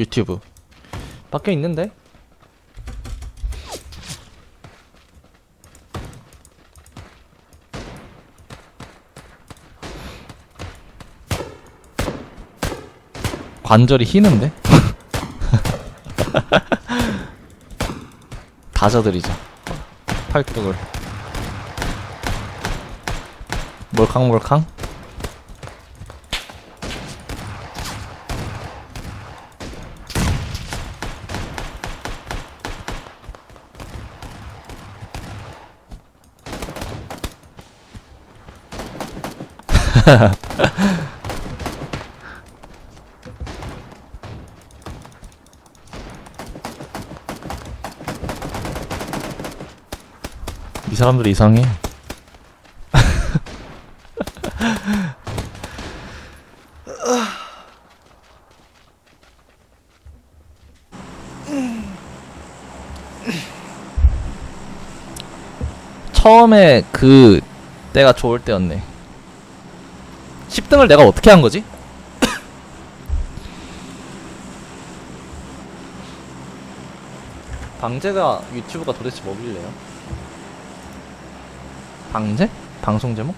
유튜브 바뀌어 있는데? 관절이 휘는데? 다 져드리자 팔뚝을 몰캉몰캉? 이 사람들 이상해. 처음에 그 때가 좋을 때였네. 10등을 내가 어떻게 한 거지? 방제가 유튜브가 도대체 뭐길래요? 방제? 방송 제목?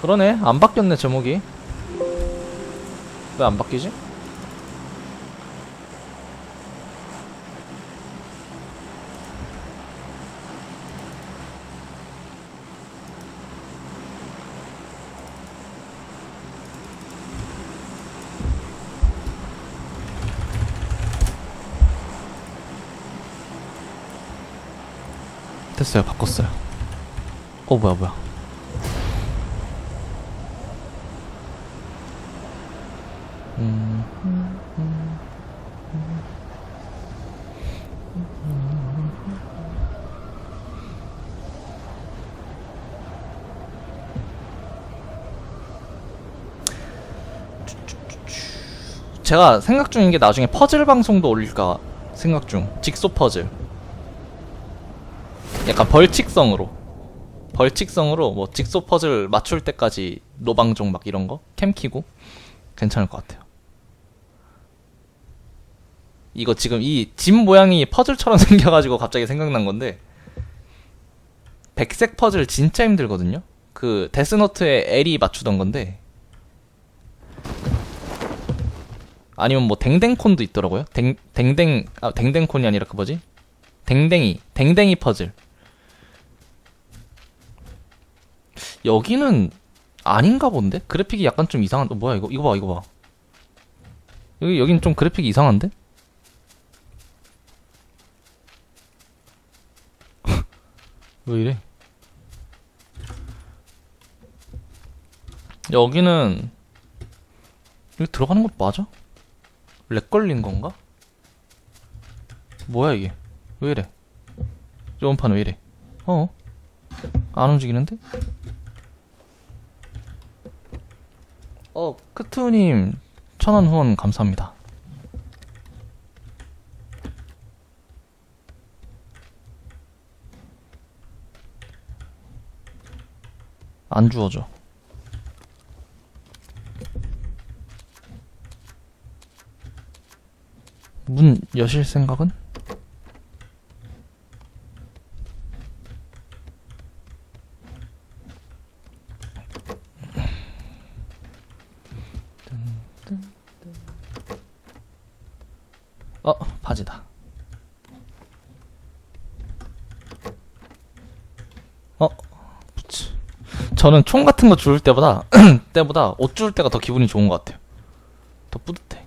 그러네 안 바뀌었네 제목이 왜 안 바뀌지? 됐어요 바꿨어요. 어 뭐야 뭐야. 제가 생각 중인 게 나중에 퍼즐 방송도 올릴까 생각 중. 직소 퍼즐 약간 벌칙성으로 벌칙성으로 뭐 직소 퍼즐 맞출 때까지 노방종 막 이런 거 캠 키고 괜찮을 것 같아요. 이거 지금 이 집 모양이 퍼즐처럼 생겨가지고 갑자기 생각난 건데 백색 퍼즐 진짜 힘들거든요. 그 데스노트에 엘이 맞추던 건데 아니면 뭐 댕댕콘도 있더라고요. 댕 댕댕 아 댕댕콘이 아니라 그 뭐지? 댕댕이 댕댕이 퍼즐 여기는 아닌가 본데? 그래픽이 약간 좀 이상한, 어, 뭐야, 이거, 이거 봐, 이거 봐. 여기, 여긴 좀 그래픽이 이상한데? 왜 이래? 여기는, 여기 들어가는 것 맞아? 렉 걸린 건가? 뭐야, 이게? 왜 이래? 저번 판왜 이래? 어? 안 움직이는데? 어, 크투님 천원 후원 감사합니다. 안 주워져. 문 여실 생각은? 어, 바지다. 어, 부츠. 저는 총 같은 거 주울 때보다, 때보다 옷 주울 때가 더 기분이 좋은 것 같아요. 더 뿌듯해.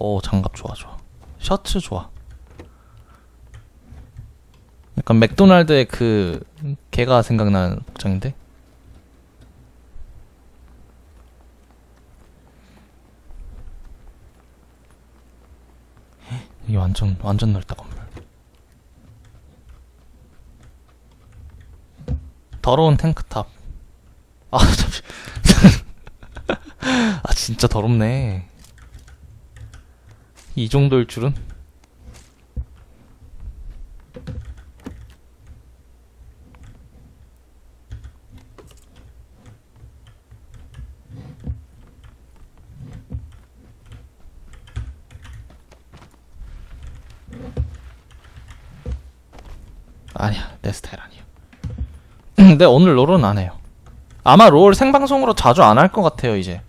오, 장갑 좋아, 좋아. 셔츠 좋아. 약간 맥도날드의 그 개가 생각나는 복장인데 이게 완전 완전 넓다 건물. 더러운 탱크탑. 아 잠시 아 진짜 더럽네. 이 정도일 줄은 아니야 내 스타일 아니야. 근데 오늘 롤은 안 해요. 아마 롤 생방송으로 자주 안 할 것 같아요 이제.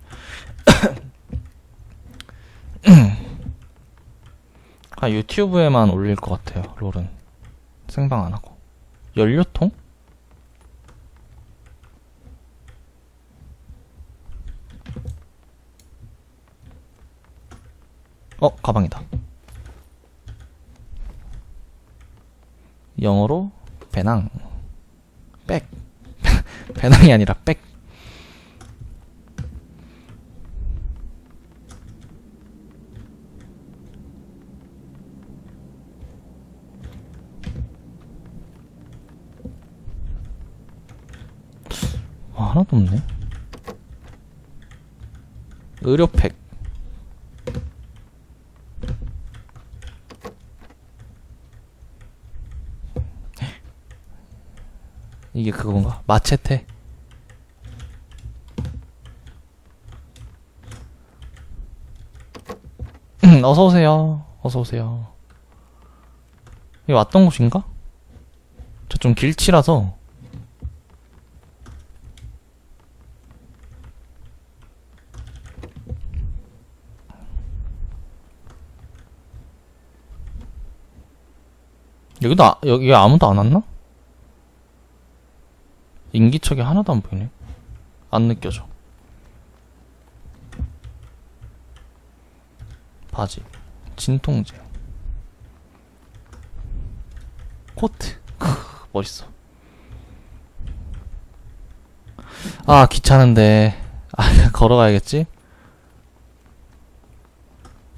아 유튜브에만 올릴 것 같아요 롤은. 생방 안 하고. 연료통? 어 가방이다 영어로 배낭 백 배낭이 아니라 백 와, 하나도 없네. 의료팩. 그건가? 마체테. 어서 오세요. 어서 오세요. 여기 왔던 곳인가? 저 좀 길치라서 여기도 아, 여기 아무도 안 왔나? 인기척이 하나도 안 보이네. 안 느껴져. 바지, 진통제, 코트. 크, 멋있어. 아 귀찮은데. 아 걸어가야겠지?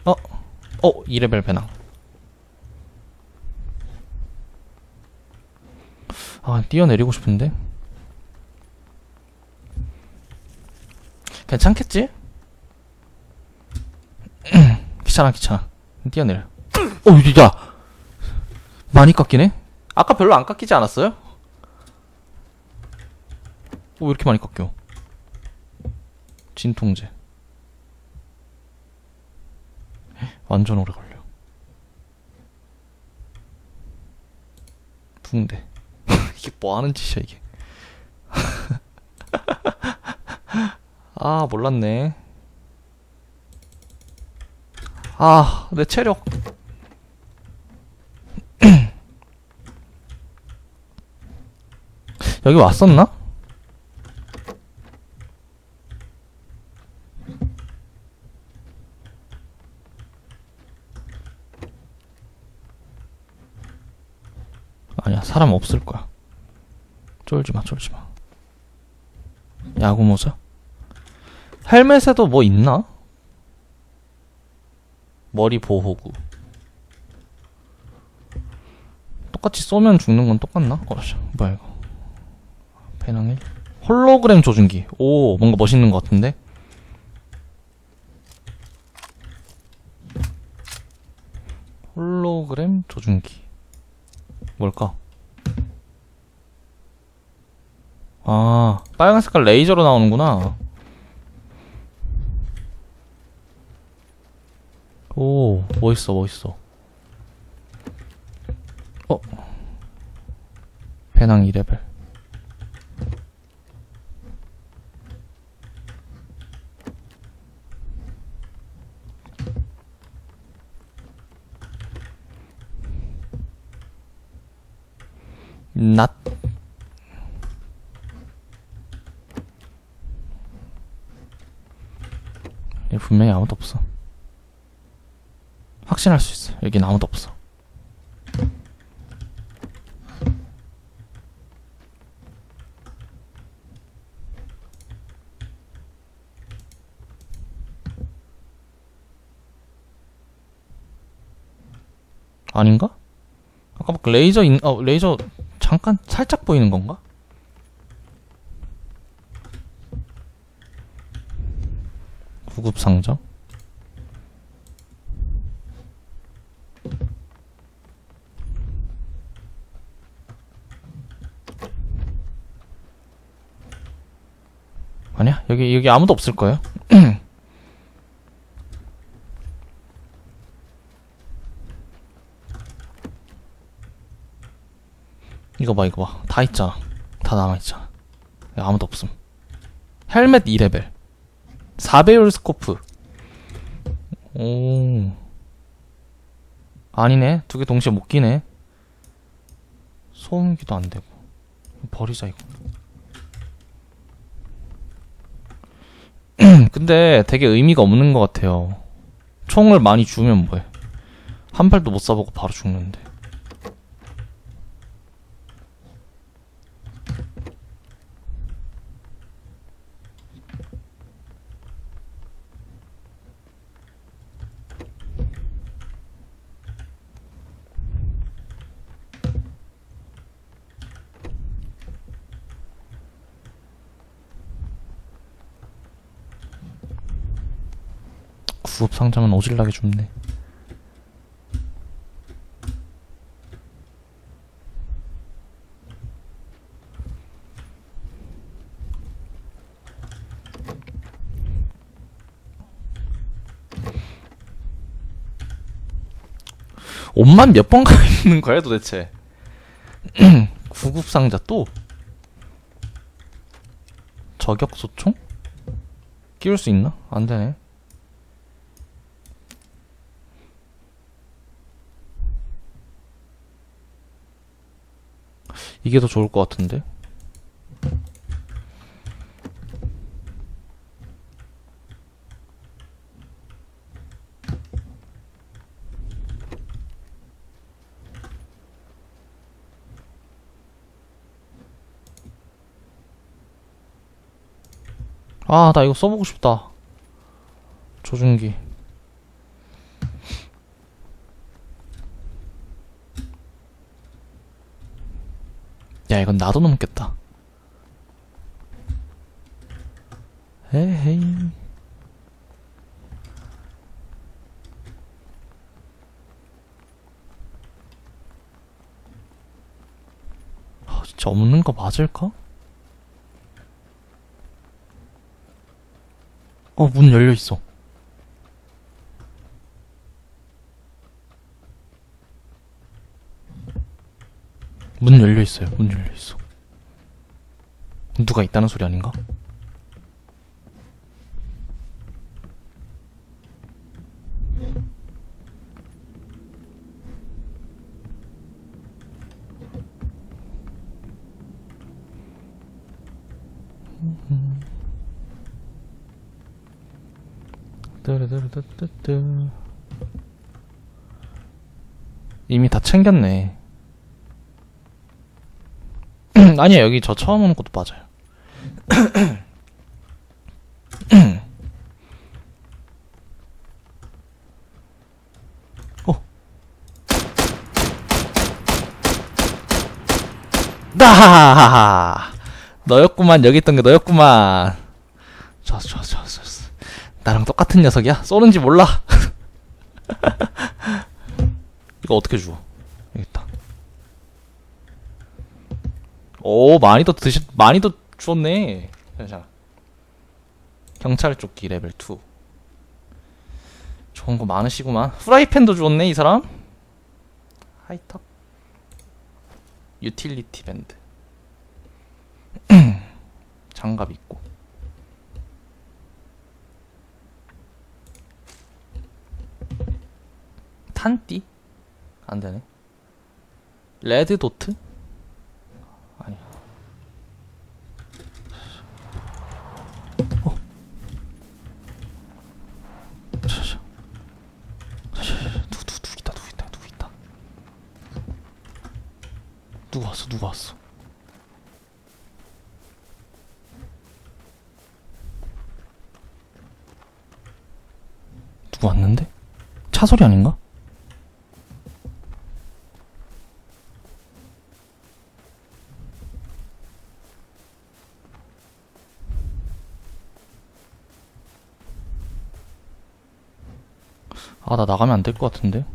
어, 어 2레벨 배낭. 아, 뛰어내리고 싶은데? 괜찮겠지? 귀찮아, 귀찮아. 뛰어내려. 어, 야! 많이 깎이네? 아까 별로 안 깎이지 않았어요? 어, 왜 이렇게 많이 깎여? 진통제. 완전 오래 걸려. 붕대. 이게 뭐 하는 짓이야, 이게. 아, 몰랐네. 아, 내 체력. 여기 왔었나? 아니야, 사람 없을 거야. 쫄지 마, 쫄지 마. 야구 모자? 헬멧에도 뭐 있나? 머리 보호구. 똑같이 쏘면 죽는 건 똑같나? 어라샤, 뭐야 이거. 배낭일? 홀로그램 조준기. 오, 뭔가 멋있는 것 같은데? 홀로그램 조준기. 뭘까? 아, 빨간 색깔 레이저로 나오는구나. 오, 멋있어, 멋있어. 어? 배낭 2레벨. 낫. 분명히 아무도 없어. 확신할 수 있어. 여긴 아무도 없어. 아닌가? 아까 막 레이저 인, 어, 레이저 잠깐 살짝 보이는 건가? 구급 상자? 아니야? 여기 아무도 없을 거예요. 이거 봐 이거 봐. 다 있잖아. 다 남아 있잖아. 여기 아무도 없음. 헬멧 2레벨. 4배율 스코프. 오. 아니네. 두 개 동시에 못 끼네. 소음기도 안 되고. 버리자 이거. 근데 되게 의미가 없는 것 같아요. 총을 많이 주면 뭐해? 한 발도 못 쏴보고 바로 죽는데. 구급 상자만 오질나게 줍네. 옷만 몇 번 가 있는 거야 도대체? 구급 상자 또 저격 소총? 끼울 수 있나? 안 되네. 이게 더 좋을 것 같은데? 아, 나 이거 써보고 싶다. 조준기. 야, 이건 나도 넘겠다. 에헤이. 아, 진짜 없는 거 맞을까? 어, 문 열려 있어. 문 열려 있어요. 문 열려 있어. 누가 있다는 소리 아닌가? 이미 다 챙겼네. 아니야 여기 저 처음 오는 것도 맞아요. 어. 나하하하. 너였구만 여기 있던 게 너였구만. 좋았어 좋았어. 좋았어. 나랑 똑같은 녀석이야? 쏘는지 몰라. 이거 어떻게 주워? 여기 있다. 오 많이 더 드셨 많이 더 주었네. 잠시만. 경찰 조끼 레벨 2. 좋은 거 많으시구만. 프라이팬도 주었네 이 사람. 하이탑. 유틸리티 밴드. 장갑 있고. 탄띠? 안 되네. 레드 도트? 아니야. 어. 자자. 자자. 누구 누구 누구 있다 누구 있다 누구 있다. 누구 왔어 누구 왔어. 누구 왔는데? 차 소리 아닌가? 아, 나 나가면 안 될 것 같은데?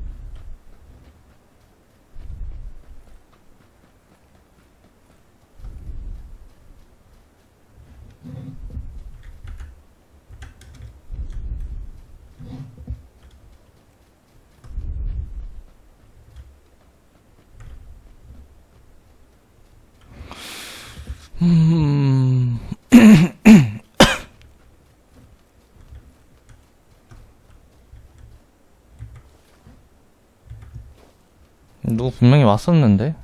음... 누구 분명히 왔었는데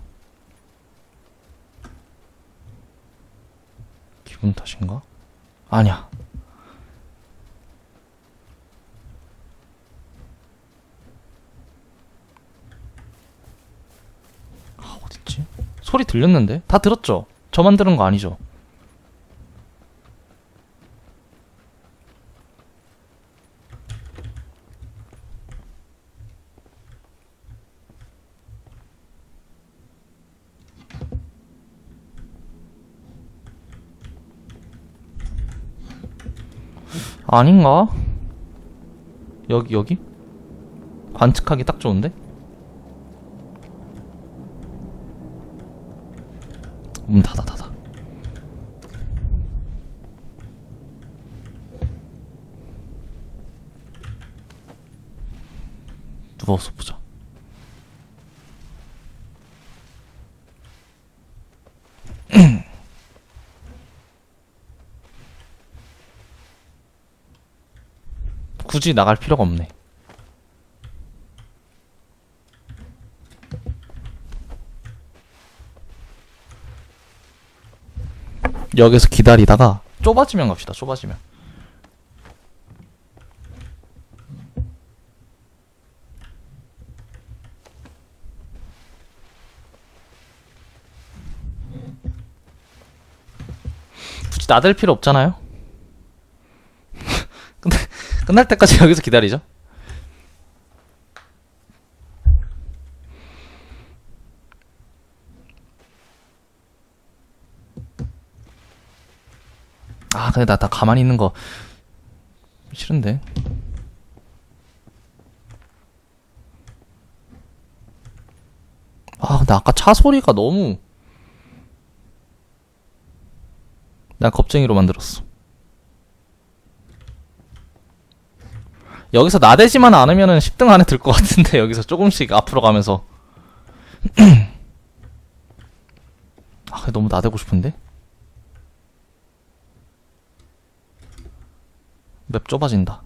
기분 탓인가? 아니야. 아, 어딨지? 소리 들렸는데? 다 들었죠? 저만 들은 거 아니죠? 아닌가? 여기 여기? 관측하기 딱 좋은데? 문 닫아 닫아. 누워서 보자. 굳이 나갈 필요가 없네 여기서 기다리다가 좁아지면 갑시다 좁아지면. 굳이 나댈 필요 없잖아요. 근데 끝날 때까지 여기서 기다리죠 아 근데 나, 나 가만히 있는 거 싫은데? 아 근데 아까 차 소리가 너무 난 겁쟁이로 만들었어. 여기서 나대지만 않으면은 10등 안에 들 것 같은데 여기서 조금씩 앞으로 가면서. 아 너무 나대고 싶은데 맵 좁아진다.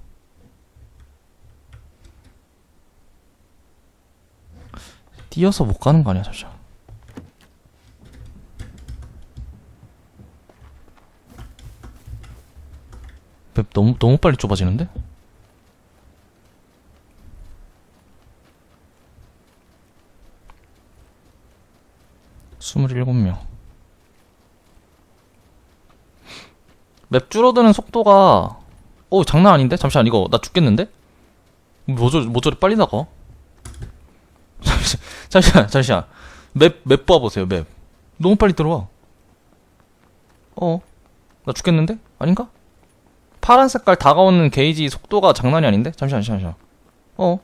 뛰어서 못 가는 거 아니야, 잠시만. 맵 너무 너무 빨리 좁아지는데? 스물일곱 명. 맵 줄어드는 속도가 어 장난 아닌데? 잠시만 이거 나 죽겠는데? 뭐, 저, 뭐 저리 빨리 나가? 잠시, 잠시만 잠시만 맵, 맵 봐보세요 맵 너무 빨리 들어와 어? 나 죽겠는데? 아닌가? 파란 색깔 다가오는 게이지 속도가 장난이 아닌데? 잠시만 잠시만 어?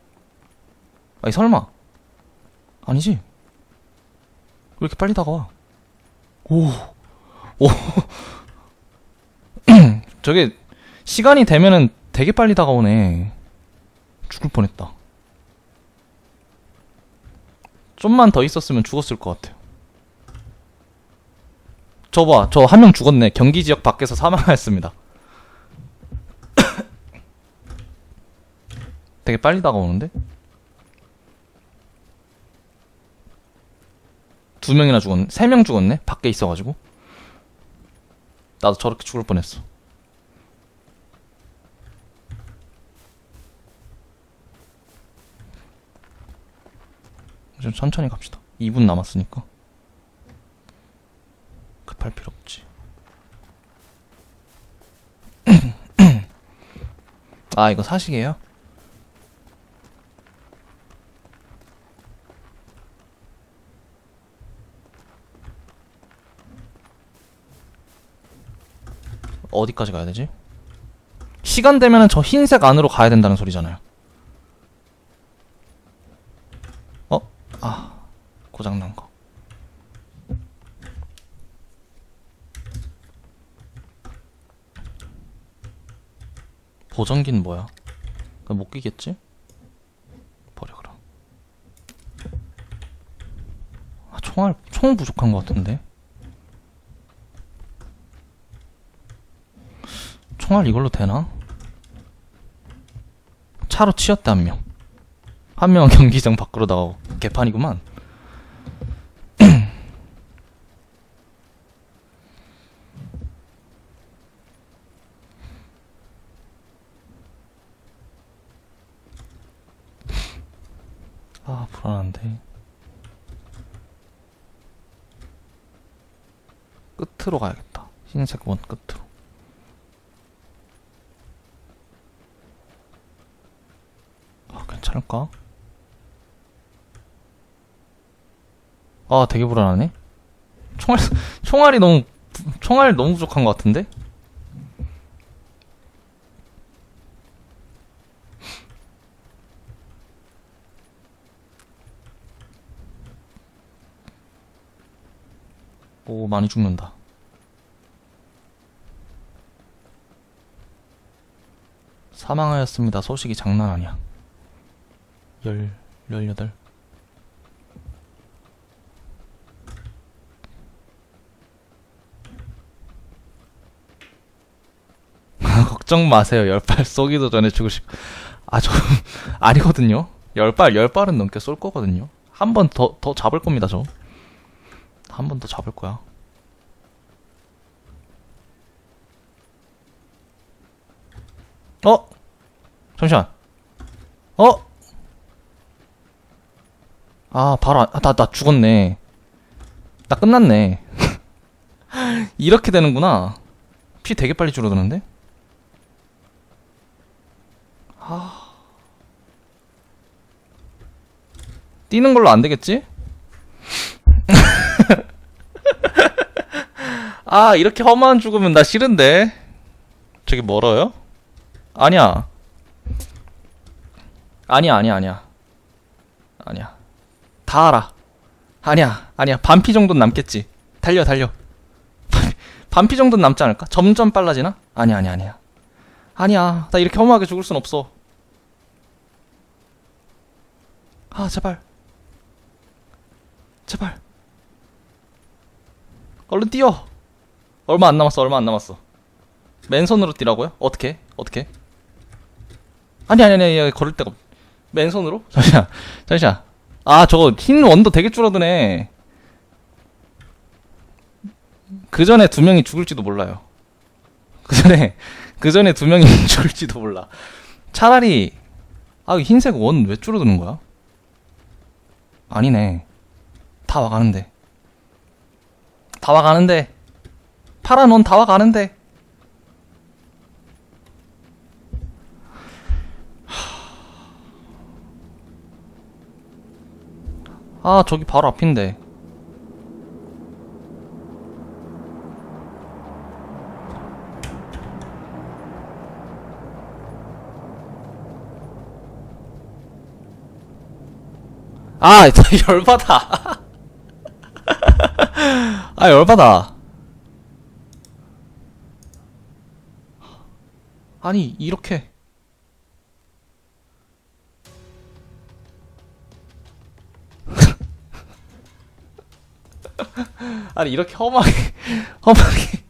아니 설마 아니지? 왜 이렇게 빨리 다가와? 오 오. 저게 시간이 되면은 되게 빨리 다가오네. 죽을 뻔했다. 좀만 더 있었으면 죽었을 것 같아요. 저 봐, 저 한 명 죽었네. 경기 지역 밖에서 사망하였습니다. 되게 빨리 다가오는데? 두 명이나 죽었네. 세 명 죽었네. 밖에 있어가지고. 나도 저렇게 죽을 뻔했어. 좀 천천히 갑시다. 2분 남았으니까. 급할 필요 없지. 아, 이거 사식이에요? 어디까지 가야 되지? 시간 되면은 저 흰색 안으로 가야 된다는 소리잖아요. 어? 아, 고장난 거. 보정기는 뭐야? 그못 끼겠지? 버려 그럼. 아, 총알 총 부족한 것 같은데. 총알 이걸로 되나? 차로 치였대 한 명. 한 명은 경기장 밖으로 나가고 개판이구만. 아 불안한데. 끝으로 가야겠다. 흰색 원 끝으로. 아, 괜찮을까? 아, 되게 불안하네. 총알, 총알이 너무, 부- 총알 너무 부족한 것 같은데? 오, 많이 죽는다. 사망하였습니다. 소식이 장난 아니야. 열, 열여덟. 걱정 마세요. 열발 쏘기도 전에 죽으시. 아, 저 아니거든요. 열발 열발은 넘게 쏠 거거든요. 한 번 더 더 잡을 겁니다, 저. 한 번 더 잡을 거야. 어? 잠시만. 어? 아, 바로, 안, 아, 나, 나 죽었네. 나 끝났네. 이렇게 되는구나. 피 되게 빨리 줄어드는데? 아. 뛰는 걸로 안 되겠지? 아, 이렇게 험한 죽으면 나 싫은데. 저기 멀어요? 아니야. 아니야, 아니야, 아니야. 아니야. 다 알아. 아니야, 아니야. 반피 정도는 남겠지. 달려, 달려. 반피 정도는 남지 않을까? 점점 빨라지나? 아니야, 아니야, 아니야. 아니야. 나 이렇게 허무하게 죽을 순 없어. 아, 제발. 제발. 얼른 뛰어. 얼마 안 남았어, 얼마 안 남았어. 맨손으로 뛰라고요? 어떻게? 어떻게? 아니, 아니, 아니, 걸을 데가 없. 맨손으로? 잠시만, 잠시만. 아, 저거 흰 원도 되게 줄어드네. 그 전에 두 명이 죽을지도 몰라요. 그 전에, 그 전에 두 명이 죽을지도 몰라. 차라리, 아, 흰색 원 왜 줄어드는 거야? 아니네. 다 와가는데. 다 와가는데. 파란 원 다 와가는데. 아, 저기 바로 앞인데. 아, 열받아. 아, 열받아. 아니, 이렇게. 아니, 이렇게 험하게, 험하게.